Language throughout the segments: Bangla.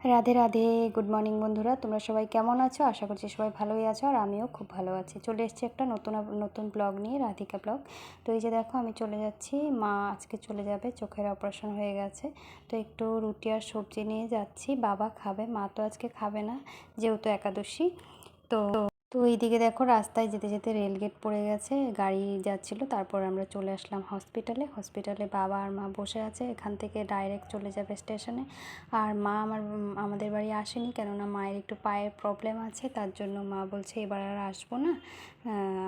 রাধে রাধে। গুড মর্নিং বন্ধুরা, তোমরা সবাই কেমন আছো? আশা করছি সবাই ভালোই আছো আর আমিও খুব ভালো আছি। চলে এসেছি একটা নতুন নতুন ব্লগ নিয়ে, রাধিকা ব্লগ তো এই যে দেখো, আমি চলে যাচ্ছি। মা আজকে চলে যাবে, চোখের অপারেশন হয়ে গেছে। তো একটু রুটি আর সবজি নিয়ে যাচ্ছি, বাবা খাবে, মা তো আজকে খাবে না, যেহেতু একাদশী। তো তো এইদিকে দেখো রাস্তায় যেতে যেতে রেলগেট পড়ে গেছে, গাড়ি যাচ্ছিল, তারপর আমরা চলে আসলাম হসপিটালে হসপিটালে বাবা আর মা বসে আছে, এখান থেকে ডাইরেক্ট চলে যাবে স্টেশনে আর মা আমার, আমাদের বাড়ি আসেনি কেননা মায়ের একটু পায়ের প্রবলেম আছে, তার জন্য মা বলছে এবার আর আসব না।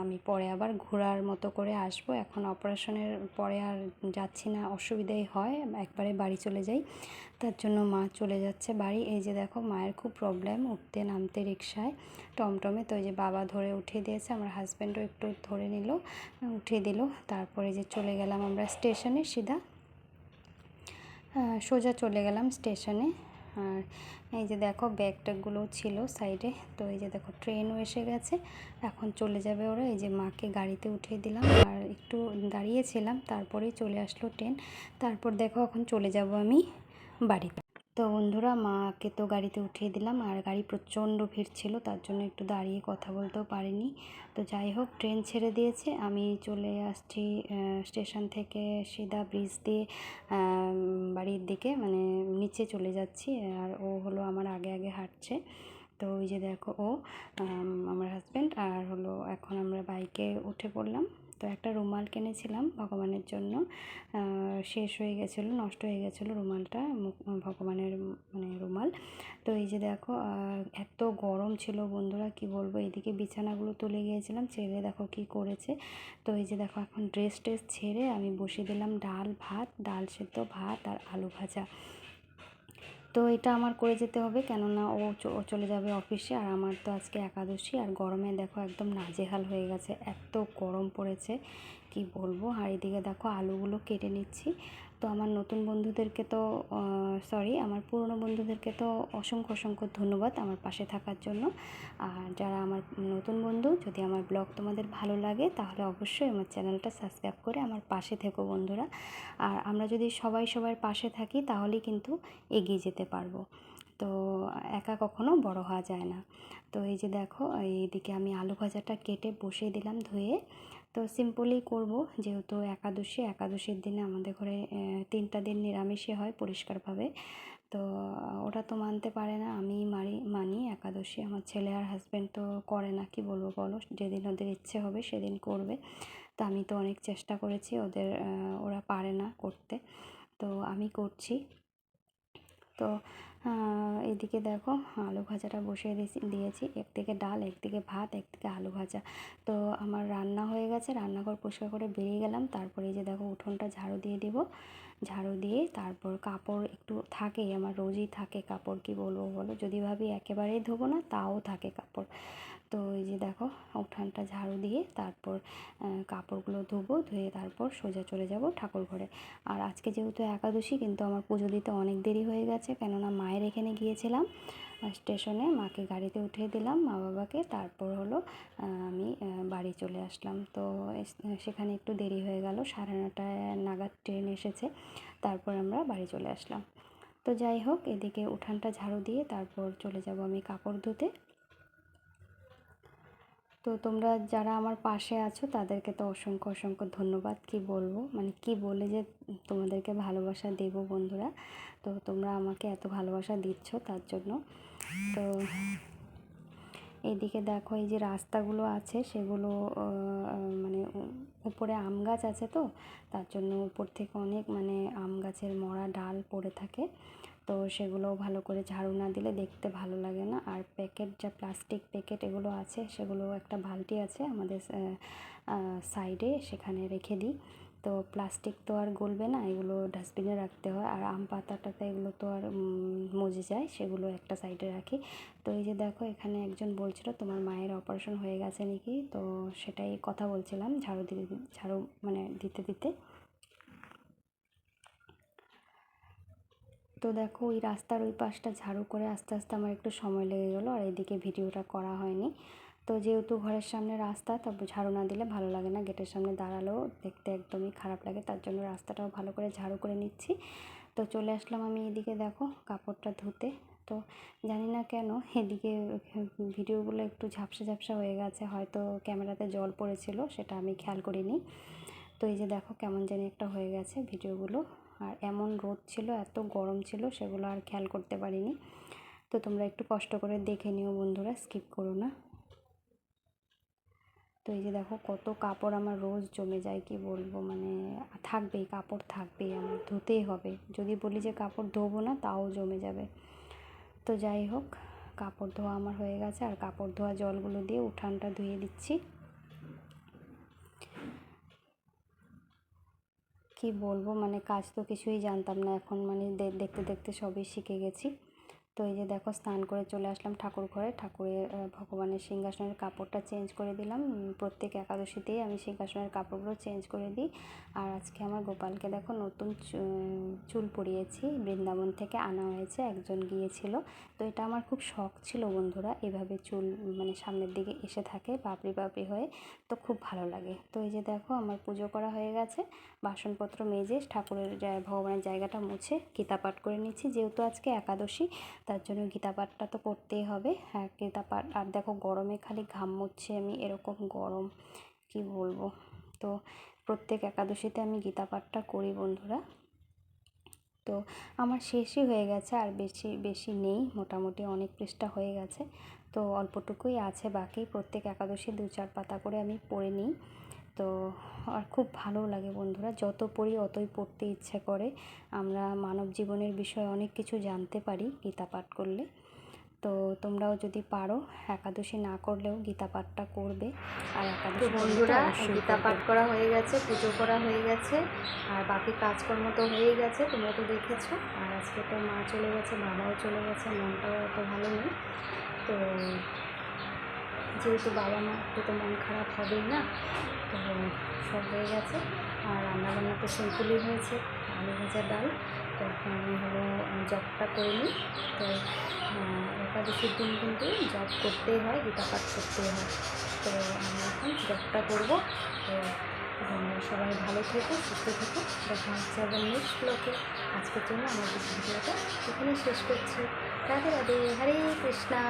আমি পরে আবার ঘোরার মতো করে আসব। এখন অপারেশনের পরে আর যাচ্ছি না, অসুবিধাই হয়, একবারে বাড়ি চলে যাই। তার জন্য মা চলে যাচ্ছে বাড়ি। এই যে দেখো মায়ের খুব প্রবলেম উঠতে নামতে রিক্সায় টমটমে তো এই যে বাবা ধরে উঠিয়ে দিয়েছে, আমার হাজব্যান্ডও একটু ধরে নিল, উঠিয়ে দিল। তারপরে যে চলে গেলাম আমরা স্টেশনে সিধা। সোজা চলে গেলাম স্টেশনে আর এই যে দেখো ব্যাগ ট্যাগগুলো ছিল সাইডে তো এই যে দেখো ট্রেনও এসে গেছে। এখন চলে যাবে ওরা। এই যে মাকে গাড়িতে উঠিয়ে দিলাম। আর একটু দাঁড়িয়েছিলাম, তারপরেই চলে আসলো ট্রেন তারপর দেখো, এখন চলে যাব আমি বাড়িতে। তো বন্ধুরা, মাকে তো গাড়িতে উঠিয়ে দিলাম, আর গাড়ি প্রচণ্ড ভিড় ছিল, তার জন্য একটু দাঁড়িয়ে কথা বলতেও পারিনি। তো যাই হোক, ট্রেন ছেড়ে দিয়েছে। আমি চলে আসছি স্টেশন থেকে সিধা ব্রিজ দিয়ে বাড়ির দিকে মানে নিচে চলে যাচ্ছি, আর ও হলো আমার আগে আগে হাঁটছে। তো ওই যে দেখো ও আমার হাজব্যান্ড আর হলো এখন আমরা বাইকে উঠে পড়লাম। তো একটা রুমাল কিনেছিলাম ভগবানের জন্য। শেষ হয়ে গেছিল, নষ্ট হয়ে গেছিল রুমালটা ভগবানের মানে রুমাল। তো এই যে দেখো এত গরম ছিল বন্ধুরা, কি বলব, এদিকে বিছানাগুলো তুলে গিয়েছিলাম, ছেড়ে দেখো কি করেছে। তো এই যে দেখো, এখন ড্রেস ট্রেস ছেড়ে আমি বসিয়ে দিলাম ডাল, ভাত, ডাল সেদ্ধ, ভাত আর আলু ভাজা। তো এটা আমার করে যেতে হবে। কেননা ও ও চলে যাবে অফিসে আর আমার তো আজকে একাদশী। আর গরমে দেখো একদম নাজেহাল হয়ে গেছে, এত গরম পড়েছে। কি বলব? আর এদিকে দেখো আলুগুলো কেটে নিচ্ছি। তো আমার নতুন বন্ধুদেরকে তো সরি আমার পুরনো বন্ধুদেরকে তো অসংখ্য অসংখ্য ধন্যবাদ আমার পাশে থাকার জন্য। আর যারা আমার নতুন বন্ধু, যদি আমার ব্লগ তোমাদের ভালো লাগে, তাহলে অবশ্যই আমার চ্যানেলটা সাবস্ক্রাইব করে আমার পাশে থেকো বন্ধুরা। আর আমরা যদি সবাই সবার পাশে থাকি, তাহলেই কিন্তু এগিয়ে যেতে পারব। তো একা কখনো বড় হওয়া যায় না। তো এই যে দেখো, এইদিকে আমি আলু ভাজাটা কেটে বসিয়ে দিলাম ধুয়ে। তো সিম্পলি করব, যেহেতু একাদশী, একাদশীর দিনে আমাদের ঘরে তিনটা দিন নিরামিষে হয় পরিষ্কারভাবে। তো ওটা তো মানতে পারে না, আমি মারি, মানি একাদশী, আমার ছেলে আর হাজব্যান্ড তো করে না, কি বলব বলো? যেদিন ওদের ইচ্ছে হবে সেদিন করবে। তো আমি তো অনেক চেষ্টা করেছি ওদের ওরা পারে না করতে। তো আমি করছি। তো এদিকে দেখো আলু ভাজাটা বসিয়ে দিয়েছি একদিকে ডাল একদিকে ভাত একদিকে আলু ভাজা। তো আমার রান্না হয়ে গেছে, রান্নাঘর পরিষ্কার করে বেরিয়ে গেলাম। তারপরে যে দেখো উঠোনটা ঝাড়ু দিয়ে দিব। ঝাড়ু দিয়ে তারপর কাপড় একটু থাকেই আমার রোজই থাকে কাপড়, কি বলব বলো? যদি ভাবি একেবারেই ধোবো না, তাও থাকে কাপড়। তো এই যে দেখো, উঠানটা ঝাড়ু দিয়ে তারপর কাপড়গুলো ধুবো, ধুয়ে তারপর সোজা চলে যাব ঠাকুর ঘরে। আর আজকে যেহেতু একাদশী, কিন্তু আমার পুজো দিতে অনেক দেরি হয়ে গেছে, কেননা মায়ের এখানে গিয়েছিলাম স্টেশনে মাকে গাড়িতে উঠিয়ে দিলাম, মা বাবাকে, তারপর হলো আমি বাড়ি চলে আসলাম। তো সেখানে একটু দেরি হয়ে গেল, সাড়ে নটায় নাগাদ ট্রেন এসেছে, তারপর আমরা বাড়ি চলে আসলাম। তো যাই হোক, এদিকে উঠানটা ঝাড়ু দিয়ে তারপর চলে যাব আমি কাপড় ধুতে। তো তোমরা যারা আমার পাশে আছো, তাদেরকে তো অসংখ্য অসংখ্য ধন্যবাদ। কি বলব? মানে কি বলে যে তোমাদেরকে ভালোবাসা দেব বন্ধুরা? তো তোমরা আমাকে এত ভালোবাসা দিচ্ছ তার জন্য। তো এদিকে দেখো, এই যে রাস্তাগুলো আছে, সেগুলো মানে উপরে আম গাছ আছে তো, তার জন্য উপর থেকে অনেক মানে আম গাছের মরা ডাল পড়ে থাকে। তো সেগুলো ভালো করে ঝাড়ু না দিলে দেখতে ভালো লাগে না। আর প্যাকেট, যা প্লাস্টিক প্যাকেট এগুলো আছে, সেগুলো একটা বালতি আছে আমাদের সাইডে সেখানে রেখে দিই। তো প্লাস্টিক তো আর গলবে না, এগুলো ডাস্টবিনে রাখতে হয়। আর আম পাতাটাতে এগুলো তো আর মজে যায়, সেগুলো একটা সাইডে রাখি। তো এই যে দেখো, এখানে একজন বলছিল, তোমার মায়ের অপারেশন হয়ে গেছে নাকি? তো সেটাই কথা বলছিলাম, ঝাড়ু দিতে, ঝাড়ু মানে দিতে দিতে। তো দেখো, ওই রাস্তার ওই পাশটা ঝাড়ু করে আস্তে আস্তে আমার একটু সময় লেগে গেলো আর এদিকে ভিডিওটা করা হয়নি। তো যেহেতু ঘরের সামনে রাস্তা তবে ঝাড়ু না দিলে ভালো লাগে না। গেটের সামনে দাঁড়ালেও দেখতে একদমই খারাপ লাগে, তার জন্য রাস্তাটাও ভালো করে ঝাড়ু করে নিচ্ছি। তো চলে আসলাম আমি এদিকে দেখো, কাপড়টা ধুতে। তো জানি না কেন, এদিকে ভিডিওগুলো একটু ঝাপসা ঝাপসা হয়ে গেছে, হয়তো ক্যামেরাতে জল পড়েছিল, সেটা আমি খেয়াল করিনি। তো এই যে দেখো, কেমন জানি একটা হয়ে গেছে ভিডিওগুলো। আর এমন রোদ ছিল, এত গরম ছিল, সেগুলো আর খেয়াল করতে পারিনি। তো তোমরা একটু কষ্ট করে দেখে নিও বন্ধুরা, স্কিপ করো না। তো এই যে দেখো কত কাপড় আমার রোজ জমে যায়, কি বলব মানে থাকবেই, কাপড় থাকবেই, আমার ধুতেই হবে। যদি বলি যে কাপড় ধোবো না, তাও জমে যাবে। তো যাই হোক, কাপড় ধোয়া আমার হয়ে গেছে, আর কাপড় ধোয়া জলগুলো দিয়ে উঠানটা ধুয়ে দিচ্ছি। কি বলব? মানে কাজ তো কিছুই জানতাম না এখন। মানে দেখতে দেখতে সবই শিখে গেছি। তো এই যে দেখো, স্নান করে চলে আসলাম ঠাকুর ঘরে। ঠাকুরের ভগবানের সিংহাসনের কাপড়টা চেঞ্জ করে দিলাম। প্রত্যেক একাদশীতেই আমি সিংহাসনের কাপড়গুলো চেঞ্জ করে দিই। আর আজকে আমার গোপালকে দেখো, নতুন চুল পরিয়েছি। বৃন্দাবন থেকে আনা হয়েছে, একজন গিয়েছিল। তো এটা আমার খুব শখ ছিল বন্ধুরা, এভাবে চুল মানে সামনের দিকে এসে থাকে পাপড়ি পাপড়ি হয়ে। তো খুব ভালো লাগে। তো এই যে দেখো, আমার পুজো করা হয়ে গেছে। বাসনপত্র মেজে ঠাকুরের ভগবানের জায়গাটা মুছে গীতা পাঠ করে নিচ্ছি। যেহেতু আজকে একাদশী তার জন্য গীতা পাঠটা তো করতেই হবে। হ্যাঁ গীতা পাঠ, আর দেখো গরমে খালি ঘাম মুচ্ছে, আমি এরকম গরম, কি বলব? তো প্রত্যেক একাদশীতে আমি গীতা পাঠটা করি বন্ধুরা। তো আমার শেষই হয়ে গেছে, আর বেশি বেশি নেই, মোটামুটি অনেক পৃষ্ঠা হয়ে গেছে। তো অল্পটুকুই আছে বাকি, প্রত্যেক একাদশী দু চার পাতা করে আমি পড়ে নিই। তো আর খুব ভালো লাগে বন্ধুরা। যত পড়ি অতই পড়তে ইচ্ছে করে। আমরা মানব জীবনের বিষয়ে অনেক কিছু জানতে পারি গীতা পাঠ করলে। তো তোমরাও যদি পারো একাদশী না করলেও গীতা পাঠটা করবে। আর একাদশী বন্ধুরা গীতা পাঠ করা হয়ে গেছে পুজো করা হয়ে গেছে আর বাকি কাজকর্ম তো হয়ে গেছে তোমরা তো দেখেছ। আর আজকে তো মা চলে গেছে বাবাও চলে গেছে মনটাও অত ভালো নেই। তো যেহেতু বাবা মা একটু তো মন খারাপ হবেই না। তো সব হয়ে গেছে। আর রান্নাবান্না তো সিম্পলই হয়েছে, আলু ভাজা, ডাল। তো আমি হলো জবটা করে নিই। তো একাদশীর দিন কিন্তু জব করতেই হয় গীতা পাঠ করতেই হয়। তো আমি এখন জবটা করব। তো সবাই ভালো থেকো, সুস্থ থেকো। দেখা হচ্ছে আবার নেক্সট ব্লকে আজকের জন্য আমার ভিডিওটা এখানে শেষ করছি। রাধে রাধে, হরে কৃষ্ণা।